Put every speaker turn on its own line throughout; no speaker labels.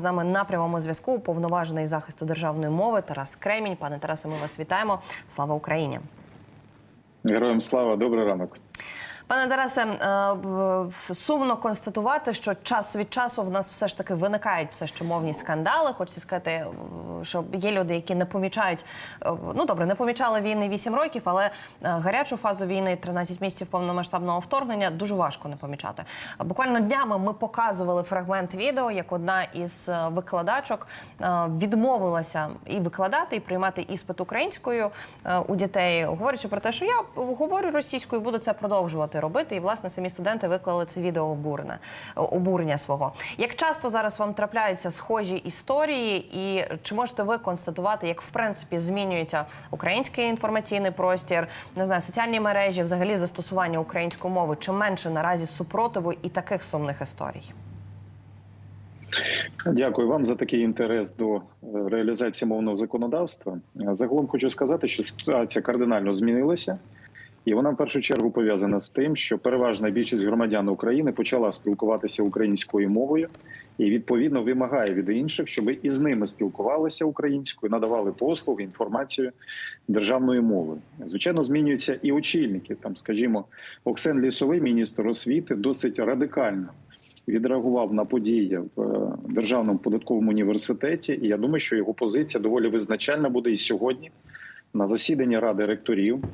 З нами на прямому зв'язку уповноважений захисту державної мови Тарас Кремінь. Пане Тарасе, ми вас вітаємо. Слава Україні!
Героям слава, добрий ранок.
Пане Тарасе, е, сумно констатувати, що час від часу в нас все ж таки виникають все ще мовні скандали. Хочеться сказати, е, що є люди, які не помічають. е, Ну добре, не помічали війни 8 років, але гарячу фазу війни 13 місяців повномасштабного вторгнення дуже важко не помічати. Буквально днями ми показували фрагмент відео, як одна із викладачок відмовилася і викладати, і приймати іспит українською у дітей, говорячи про те, що я говорю російською, буду це продовжувати робити. І власне самі студенти виклали це відео обурене обурення свого. Як часто зараз вам трапляються схожі історії, і чи можете ви констатувати, як в принципі змінюється український інформаційний простір, не знаю, соціальні мережі, взагалі застосування української мови? Чи менше наразі супротиву і таких сумних історій?
Дякую вам за такий інтерес до е, реалізації мовного законодавства. Загалом хочу сказати, що ситуація кардинально змінилася, і вона в першу чергу пов'язана з тим, що переважна більшість громадян України почала спілкуватися українською мовою і відповідно вимагає від інших, щоб і з ними спілкувалися українською, надавали послуги, інформацію державною мовою. Звичайно, змінюються і очільники. Там, скажімо, Оксен Лісовий, міністр освіти, досить радикально відреагував на події в е, державному податковому університеті. І я думаю, що його позиція доволі визначальна буде і сьогодні на засіданні ради ректорів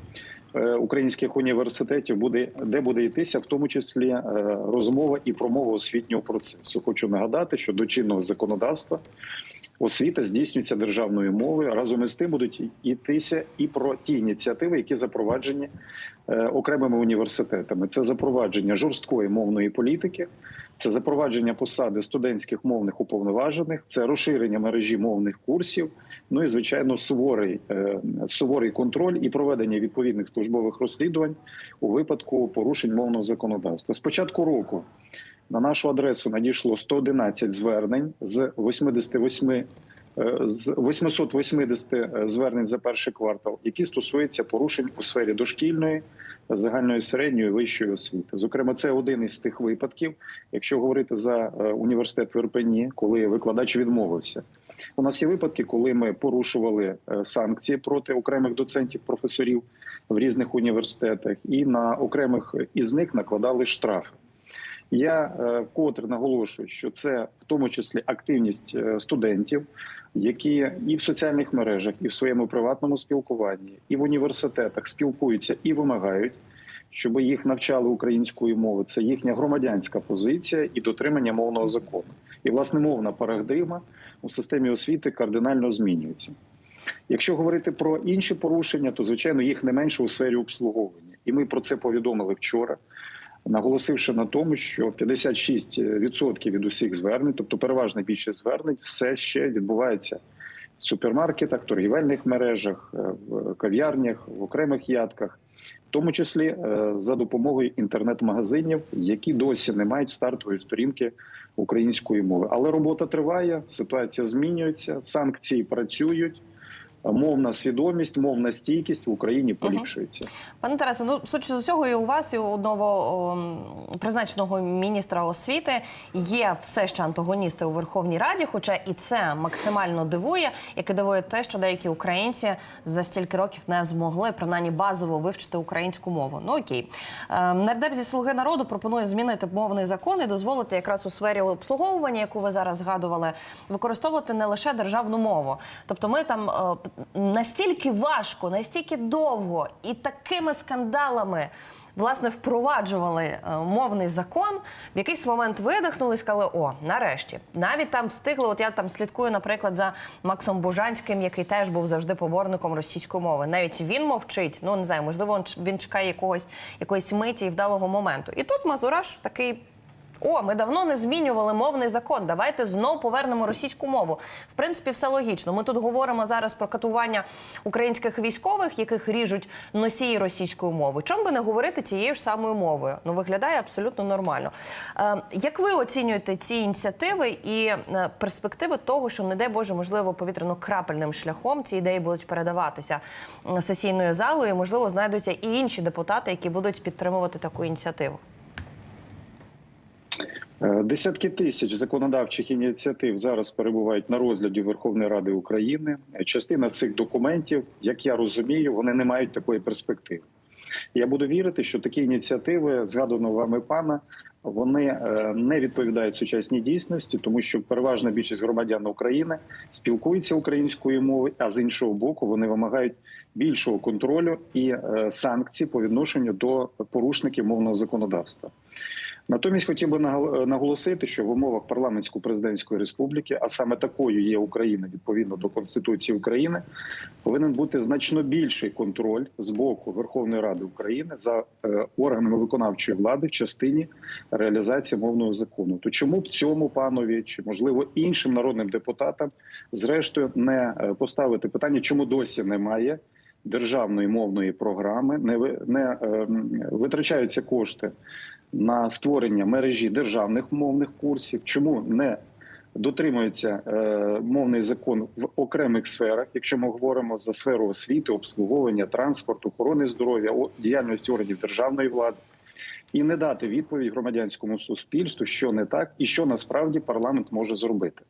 українських університетів, буде де буде йтися, в тому числі е, розмова і промова освітнього процесу. Хочу нагадати, що до чинного законодавства. Освіта здійснюється державною мовою. Разом із тим будуть йтися і про ті ініціативи, які запроваджені е, окремими університетами. Це запровадження жорсткої мовної політики, це запровадження посади студентських мовних уповноважених, це розширення мережі мовних курсів. Ну і звичайно, суворий е, суворий контроль і проведення відповідних службових розслідувань у випадку порушень мовного законодавства. З початку року на нашу адресу надійшло 111 звернень з 88 е, з 880 звернень за перший квартал, які стосуються порушень у сфері дошкільної, загальної середньої вищої освіти. Зокрема, це один із тих випадків, якщо говорити за е, університет в Ірпені, коли викладач відмовився. У нас є випадки, коли ми порушували е, санкції проти окремих доцентів, професорів в різних університетах, і на окремих із них накладали штрафи. Я е, вкотре наголошую, що це в тому числі активність е, студентів, які і в соціальних мережах, і в своєму приватному спілкуванні, і в університетах спілкуються і вимагають, щоб їх навчали української мови. Це їхня громадянська позиція і дотримання мовного закону. І власне мовна парадигма у системі освіти кардинально змінюється. Якщо говорити про інші порушення, то звичайно їх не менше у сфері обслуговування, і ми про це повідомили вчора наголосивши на тому, що 56% від усіх звернень, тобто переважна більшість звернень, все ще відбувається в супермаркетах, торгівельних мережах, е, в кав'ярнях, в окремих ядках, в тому числі е, за допомогою інтернет-магазинів, які досі не мають стартової сторінки української мови. Але робота триває, ситуація змінюється, санкції працюють. Мовна свідомість, мовна стійкість в Україні поліпшується.
Пане Тарасе, ну судячи з усього, і у вас, і у ново ом, призначеного міністра освіти є все ще антагоністи у Верховній Раді. Хоча і це максимально дивує, як і дивує те, що деякі українці за стільки років не змогли принаймні базово вивчити українську мову. Ну окей, Ем, нардеп зі слуги народу пропонує змінити мовний закон і дозволити якраз у сфері обслуговування, яку ви зараз згадували, використовувати не лише державну мову. Тобто, ми там е, настільки важко, настільки довго і такими скандалами. Власне, впроваджували е, мовний закон, в якийсь момент видихнули сказали: о, нарешті. Навіть там встигли. От я там слідкую, наприклад, за Максом Бужанським, який теж був завжди поборником російської мови. Навіть він мовчить. Ну не знаю, можливо, він чекає якогось якоїсь миті і вдалого моменту. І тут Мазураш такий. О, ми давно не змінювали мовний закон. Давайте знов повернемо російську мову. В принципі, все логічно. Ми тут говоримо зараз про катування українських військових, яких ріжуть носії російської мови. Чому би не говорити цією ж самою мовою? Ну виглядає абсолютно нормально. Е, як ви оцінюєте ці ініціативи і е, перспективи того, що не дай Боже, можливо, повітряно-крапельним шляхом ці ідеї будуть передаватися сесійною залою? і, Можливо, знайдуться і інші депутати, які будуть підтримувати таку ініціативу.
Е, Десятки тисяч законодавчих ініціатив зараз перебувають на розгляді Верховної Ради України. Е, Частина цих документів, як я розумію, вони не мають такої перспективи. Я буду вірити, що такі ініціативи, згаданого вами пана, вони е, не відповідають сучасній дійсності, тому що переважна більшість громадян України спілкуються українською мовою, а з іншого боку, вони вимагають більшого контролю і санкцій по відношенню до порушників мовного законодавства. Натомість хотів би нагол- наголосити, що в умовах парламентсько-президентської республіки, а саме такою є Україна відповідно до Конституції України, повинен бути значно більший контроль з боку Верховної Ради України за е, органами виконавчої влади в частині реалізації мовного закону. То чому б цьому панові чи можливо іншим народним депутатам, зрештою, не е, поставити питання, чому досі немає? Державної мовної програми не не е, витрачаються кошти на створення мережі державних мовних курсів. Чому не дотримується е, мовний закон в окремих сферах, якщо ми говоримо за сферу освіти, обслуговування, транспорту, охорони здоров'я, діяльності органів державної влади, і не дати відповідь громадянському суспільству, що не так і що насправді парламент може зробити.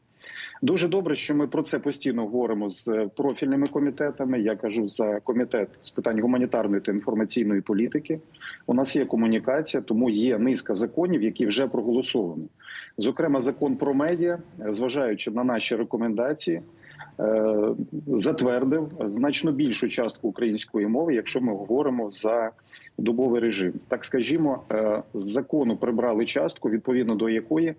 Дуже добре, що ми про це постійно говоримо з профільними комітетами. Я кажу за комітет з питань гуманітарної та інформаційної політики. У нас є комунікація, тому є низка законів, які вже проголосовані. Зокрема, закон про медіа, зважаючи на наші рекомендації, е, затвердив значно більшу частку української мови, якщо ми говоримо за добовий режим. Так скажімо, е, з закону прибрали частку, відповідно до якої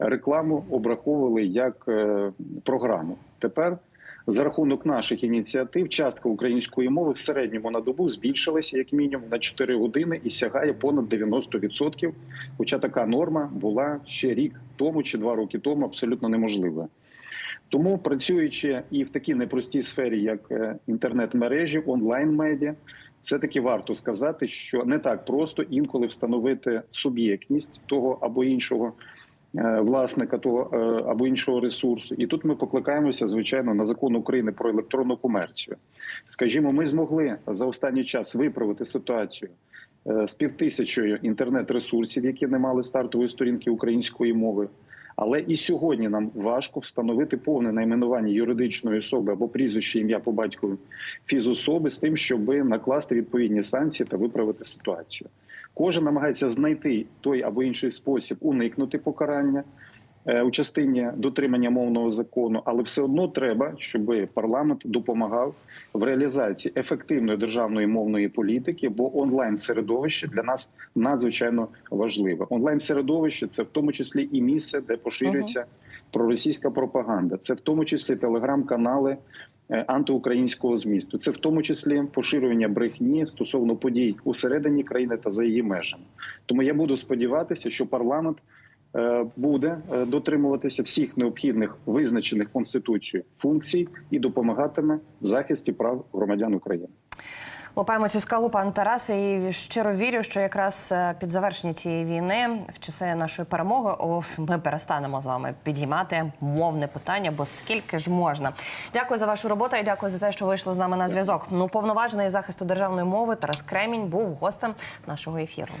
рекламу обраховували як е, програму. Тепер за рахунок наших ініціатив частка української мови в середньому на добу збільшилася як мінімум на 4 години і сягає понад 90%. Хоча така норма була ще рік тому чи два роки тому абсолютно неможлива. Тому працюючи і в такій непростій сфері, як е, інтернет-мережі, онлайн-медіа, все таки варто сказати, що не так просто інколи встановити суб'єктність того або іншого власника того е, або іншого ресурсу. І тут ми покликаємося, звичайно, на закон України про електронну комерцію. Скажімо, ми змогли за останній час виправити ситуацію е, з півтисячою інтернет-ресурсів, які не мали стартової сторінки української мови. Але і сьогодні нам важко встановити повне найменування юридичної особи або прізвище ім'я по батькові фізособи з тим, щоб накласти відповідні санкції та виправити ситуацію. Кожен намагається знайти той або інший спосіб уникнути покарання е, у частині дотримання мовного закону, але все одно треба, щоб парламент допомагав в реалізації ефективної державної мовної політики, бо онлайн середовище для нас надзвичайно важливе. Онлайн середовище це в тому числі і місце, де поширюється проросійська пропаганда. Це в тому числі телеграм-канали антиукраїнського змісту. Це в тому числі поширювання брехні стосовно подій усередині країни та за її межами. Тому я буду сподіватися, що парламент е, буде е, дотримуватися всіх необхідних визначених конституцією функцій і допомагатиме в захисті прав громадян України.
Лопаємо цю скалу, пан Тарас, і щиро вірю, що якраз е, під завершення цієї війни, в часи нашої перемоги, о, ми перестанемо з вами підіймати мовне питання, бо скільки ж можна. Дякую за вашу роботу і дякую за те, що вийшли з нами на зв'язок. Ну, повноважений захисту державної мови Тарас Кремінь був гостем нашого ефіру.